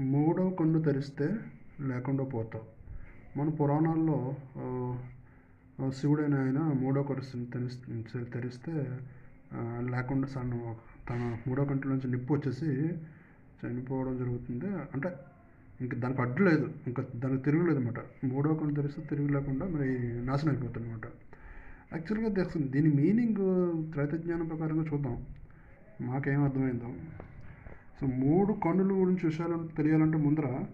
మూడవ కన్ను తెరిస్తే లేకుండా పోతావు మన పురాణాల్లో శివుడైన ఆయన మూడో కన్ను తెరిస్తే తెరిస్తే లేకుండా సన్న తన మూడో కంటి నుంచి నిప్పు వచ్చేసి చనిపోవడం జరుగుతుంది. అంటే ఇంకా దానికి అడ్డు లేదు. ఇంకా దానికి తిరుగులేదు అనమాట మూడో కన్ను తెరిస్తే తిరుగు లేకుండా మరి నాశనం అయిపోతుంది అనమాట యాక్చువల్గా తెలుస్తుంది దీని మీనింగ్ త్రైతజ్ఞానం ప్రకారంగా చూద్దాం. మాకేం అర్థమైందో. సో మూడు కన్నుల గురించి విషయాలు తెలియాలంటే ముందర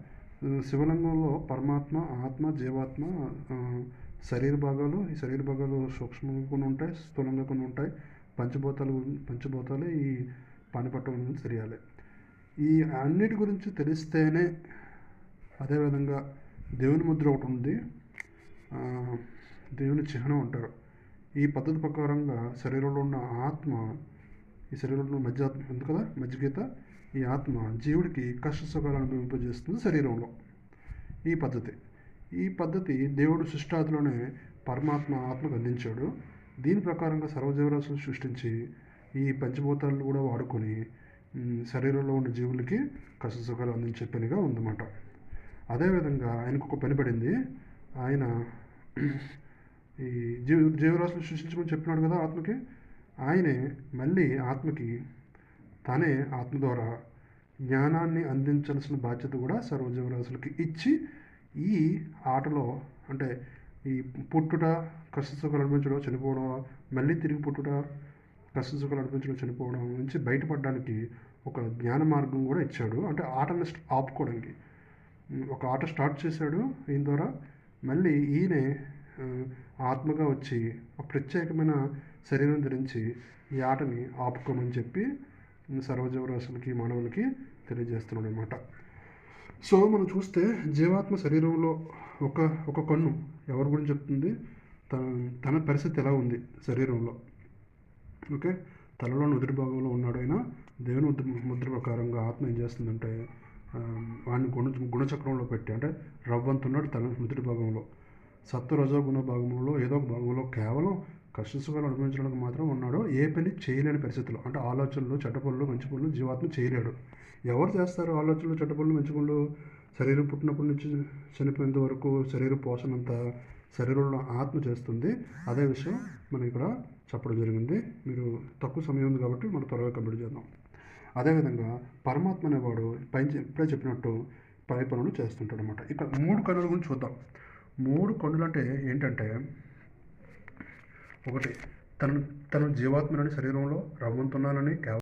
శివలింగంలో పరమాత్మ ఆత్మ జీవాత్మ శరీర భాగాలు ఈ శరీర భాగాలు సూక్ష్మంగా కొన్ని ఉంటాయి స్థూలంగా కొన్ని ఉంటాయి పంచభూతాలు పంచభూతాలు ఈ పానిపట్టం గురించి తెలియాలి. ఈ అన్నిటి గురించి తెలిస్తేనే అదేవిధంగా దేవుని ముద్ర ఒకటి ఉంది. దేవుని చిహ్నం అంటారు. ఈ పద్ధతి ప్రకారంగా శరీరంలో ఉన్న ఆత్మ ఈ శరీరంలో మధ్య ఆత్మ ఉంది కదా? మధ్యగీత ఈ ఆత్మ జీవుడికి కష్ట సుఖాలు అనుభవింపజేస్తుంది శరీరంలో. ఈ పద్ధతి. ఈ పద్ధతి దేవుడు సృష్టాదిలోనే పరమాత్మ ఆత్మకు అందించాడు. దీని ప్రకారంగా సర్వజీవరాశులు సృష్టించి ఈ పంచభూతాలను కూడా వాడుకొని శరీరంలో ఉన్న జీవులకి కష్ట సుఖాలు అందించే పనిగా ఉందన్నమాట. అదేవిధంగా ఆయనకు ఒక పని పడింది. ఆయన ఈ జీవ జీవరాశులు సృష్టించమని చెప్పినాడు కదా ఆత్మకి. ఆయనే మళ్ళీ ఆత్మకి తానే ఆత్మ ద్వారా జ్ఞానాన్ని అందించాల్సిన బాధ్యత కూడా సర్వజీవరాశులకి ఇచ్చి ఈ ఆటలో అంటే ఈ పుట్టుట కష్ట సుఖాలు అనిపించడం చనిపోవడం మళ్ళీ తిరిగి పుట్టుట కష్ట సుఖాలు అనిపించడం చనిపోవడం నుంచి బయటపడడానికి ఒక జ్ఞాన మార్గం కూడా ఇచ్చాడు. అంటే ఆటను ఆపుకోవడానికి. ఒక ఆట స్టార్ట్ చేశాడు ఈయన ద్వారా. మళ్ళీ ఈయనే ఆత్మగా వచ్చి ఒక ప్రత్యేకమైన శరీరం ధరించి ఈ ఆటని ఆపుకోమని చెప్పి సర్వజీవరాశులకి మానవులకి తెలియజేస్తున్నాడు అనమాట సో మనం చూస్తే జీవాత్మ శరీరంలో ఒక ఒక కన్ను ఎవరి గురించి చెప్తుంది? తన తన పరిస్థితి ఎలా ఉంది శరీరంలో? ఓకే? తలలో నుదుటి భాగంలో ఉన్నాడైనా దేవుని ముద్ర ముద్ర ప్రకారంగా ఆత్మ ఏం చేస్తుందంటే వాడిని గుణ గుణచక్రంలో పెట్టి అంటే రవ్వంతున్నాడు తన ముద్ర భాగంలో. సత్వ రజో గుణ భాగంలో ఏదో ఒక భాగంలో కేవలం కష్ట సుఖాలు అనుభవించడానికి మాత్రం ఉన్నాడు. ఏ పని చేయలేని పరిస్థితులు. అంటే ఆలోచనలు చెడ్డ పనులు మంచి పనులు జీవాత్మ చేయలేడు. ఎవరు చేస్తారు ఆలోచనలు చెడ్డ పనులు మంచి పనులు? శరీరం పుట్టినప్పటి నుంచి చనిపోయేంత వరకు శరీర పోషణ అంతా శరీరంలో ఆత్మ చేస్తుంది. అదే విషయం మనం ఇక్కడ చెప్పడం జరిగింది. మీరు తక్కువ సమయం ఉంది కాబట్టి మనం త్వరగా కంప్లీట్ చేద్దాం. అదేవిధంగా పరమాత్మ అనేవాడు పై ఇప్పుడే చెప్పినట్టు పై పనులు చేస్తుంటాడు అనమాట ఇక్కడ మూడు కన్నుల గురించి చూద్దాం. మూడు కన్నులు అంటే ఏంటంటే ఒకటి తను తను జీవాత్మలని శరీరంలో రమ్మంతున్నానని కేవలం